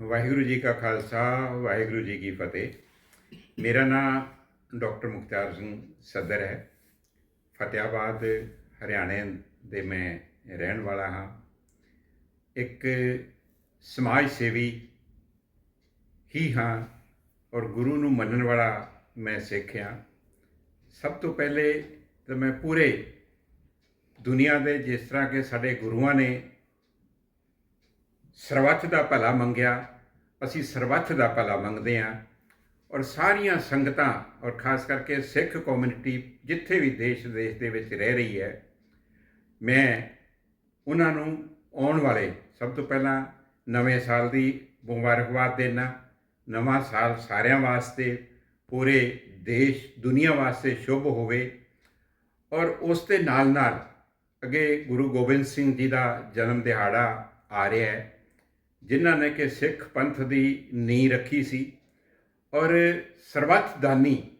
ਵਾਹਿਗੁਰੂ ਜੀ ਕਾ ਖਾਲਸਾ, ਵਾਹਿਗੁਰੂ ਜੀ ਕੀ ਫਤਿਹ। ਮੇਰਾ ਨਾਮ ਡਾਕਟਰ ਮੁਖਤਾਰ ਸਿੰਘ ਸੱਦਰ ਹੈ। ਫਤਿਆਬਾਦ ਹਰਿਆਣੇ ਦੇ ਮੈਂ ਰਹਿਣ ਵਾਲਾ ਹਾਂ। ਇੱਕ ਸਮਾਜ ਸੇਵੀ ਹੀ ਹਾਂ ਔਰ ਗੁਰੂ ਨੂੰ ਮੰਨਣ ਵਾਲਾ ਮੈਂ ਸਿੱਖ ਹਾਂ। ਸਭ ਤੋਂ ਪਹਿਲੇ ਤਾਂ ਮੈਂ ਪੂਰੇ ਦੁਨੀਆ ਦੇ ਜਿਸ ਤਰ੍ਹਾਂ ਕਿ ਸਾਡੇ ਗੁਰੂਆਂ ਨੇ ਸਰਬੱਤ ਦਾ ਭਲਾ ਮੰਗਿਆ, ਅਸੀਂ ਸਰਬੱਤ ਦਾ ਭਲਾ ਮੰਗਦੇ ਹਾਂ। ਔਰ ਸਾਰੀਆਂ ਸੰਗਤਾਂ, ਔਰ ਖਾਸ ਕਰਕੇ ਸਿੱਖ ਕਮਿਊਨਿਟੀ ਜਿੱਥੇ ਵੀ ਦੇਸ਼ ਦੇਸ਼ ਦੇ ਵਿੱਚ ਰਹਿ ਰਹੀ ਹੈ, ਮੈਂ ਉਹਨਾਂ ਨੂੰ ਆਉਣ ਵਾਲੇ ਸਭ ਤੋਂ ਪਹਿਲਾਂ ਨਵੇਂ ਸਾਲ ਦੀ ਮੁਬਾਰਕਬਾਦ ਦੇਣਾ ਨਵਾਂ ਸਾਲ ਸਾਰਿਆਂ ਵਾਸਤੇ, ਪੂਰੇ ਦੇਸ਼, ਦੁਨੀਆ ਵਾਸਤੇ ਸ਼ੁਭ ਹੋਵੇ। ਔਰ ਉਸ ਦੇ ਨਾਲ ਨਾਲ ਅੱਗੇ ਗੁਰੂ ਗੋਬਿੰਦ ਸਿੰਘ ਜੀ ਦਾ ਜਨਮ ਦਿਹਾੜਾ ਆ ਰਿਹਾ ਹੈ। ਜਿਨ੍ਹਾਂ ਨੇ ਕਿ ਸਿੱਖ ਪੰਥ ਦੀ ਨੀਂਹ ਰੱਖੀ ਸੀ। ਔਰ ਸਰਬੱਤ ਦਾਨੀ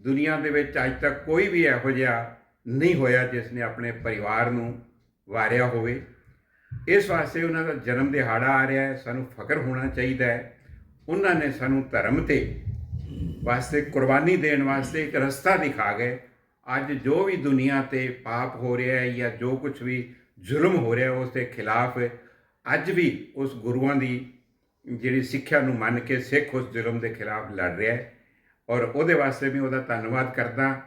ਦੁਨੀਆ ਦੇ ਵਿੱਚ ਅੱਜ ਤੱਕ ਕੋਈ ਵੀ ਇਹੋ ਜਿਹਾ ਨਹੀਂ ਹੋਇਆ ਜਿਸ ਨੇ ਆਪਣੇ ਪਰਿਵਾਰ ਨੂੰ ਵਾਰਿਆ ਹੋਵੇ। ਇਸ ਵਾਸਤੇ ਉਹਨਾਂ ਦਾ ਜਨਮ ਦਿਹਾੜਾ ਆ ਰਿਹਾ ਹੈ। ਸਾਨੂੰ ਫਖਰ ਹੋਣਾ ਚਾਹੀਦਾ ਹੈ। ਉਹਨਾਂ ਨੇ ਸਾਨੂੰ ਧਰਮ ਤੇ ਵਾਸਤੇ ਕੁਰਬਾਨੀ ਦੇਣ ਵਾਸਤੇ ਇੱਕ ਰਸਤਾ ਦਿਖਾ ਗਏ ਅੱਜ ਜੋ ਵੀ ਦੁਨੀਆ ਤੇ ਪਾਪ ਹੋ ਰਿਹਾ ਹੈ ਜਾਂ ਜੋ ਕੁਝ ਵੀ ਜ਼ੁਲਮ ਹੋ ਰਿਹਾ ਹੈ, ਉਸ ਦੇ ਖਿਲਾਫ ਅੱਜ ਵੀ ਉਸ ਗੁਰੂਆਂ ਦੀ ਜਿਹੜੀ ਸਿੱਖਿਆ ਨੂੰ ਮੰਨ ਕੇ ਸਿੱਖ ਉਸ ਜ਼ੁਲਮ ਦੇ ਖਿਲਾਫ ਲੜ ਰਿਹਾ ਹੈ। ਔਰ ਉਹਦੇ ਵਾਸਤੇ ਵੀ ਉਹਦਾ ਧੰਨਵਾਦ ਕਰਦਾ।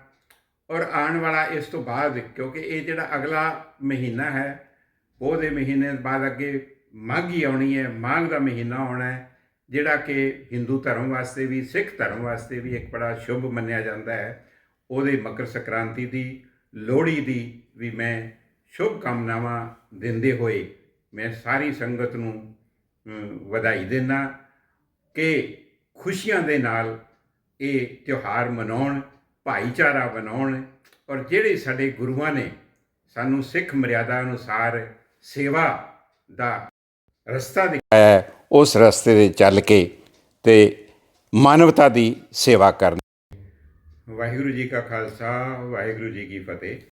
ਔਰ ਆਉਣ ਵਾਲਾ ਇਸ ਤੋਂ ਬਾਅਦ, ਕਿਉਂਕਿ ਇਹ ਜਿਹੜਾ ਅਗਲਾ ਮਹੀਨਾ ਹੈ ਉਹਦੇ ਮਹੀਨੇ ਬਾਅਦ ਅੱਗੇ ਮਾਘੀ ਆਉਣੀ ਹੈ, ਮਾਘ ਦਾ ਮਹੀਨਾ ਆਉਣਾ ਹੈ, ਜਿਹੜਾ ਕਿ ਹਿੰਦੂ ਧਰਮ ਵਾਸਤੇ ਵੀ, ਸਿੱਖ ਧਰਮ ਵਾਸਤੇ ਵੀ ਇੱਕ ਬੜਾ ਸ਼ੁਭ ਮੰਨਿਆ ਜਾਂਦਾ ਹੈ। ਉਹਦੇ ਮਕਰ ਸੰਕ੍ਰਾਂਤੀ ਦੀ, ਲੋਹੜੀ ਦੀ ਵੀ ਮੈਂ ਸ਼ੁਭ ਕਾਮਨਾਵਾਂ ਦਿੰਦੇ ਹੋਏ ਮੈਂ ਸਾਰੀ ਸੰਗਤ ਨੂੰ ਵਧਾਈ ਦਿੰਦਾ ਕਿ ਖੁਸ਼ੀਆਂ ਦੇ ਨਾਲ ਇਹ ਤਿਉਹਾਰ ਮਨਾਉਣ ਭਾਈਚਾਰਾ ਬਣਾਉਣ ਔਰ ਜਿਹੜੇ ਸਾਡੇ ਗੁਰੂਆਂ ਨੇ ਸਾਨੂੰ ਸਿੱਖ ਮਰਿਆਦਾ ਅਨੁਸਾਰ ਸੇਵਾ ਦਾ ਰਸਤਾ ਦਿਖਾਇਆ ਹੈ, ਉਸ ਰਸਤੇ ਤੇ ਚੱਲ ਕੇ ਤੇ ਮਾਨਵਤਾ ਦੀ ਸੇਵਾ ਕਰਨ। ਵਾਹਿਗੁਰੂ ਜੀ ਕਾ ਖਾਲਸਾ ਵਾਹਿਗੁਰੂ ਜੀ ਕੀ ਫਤਿਹ।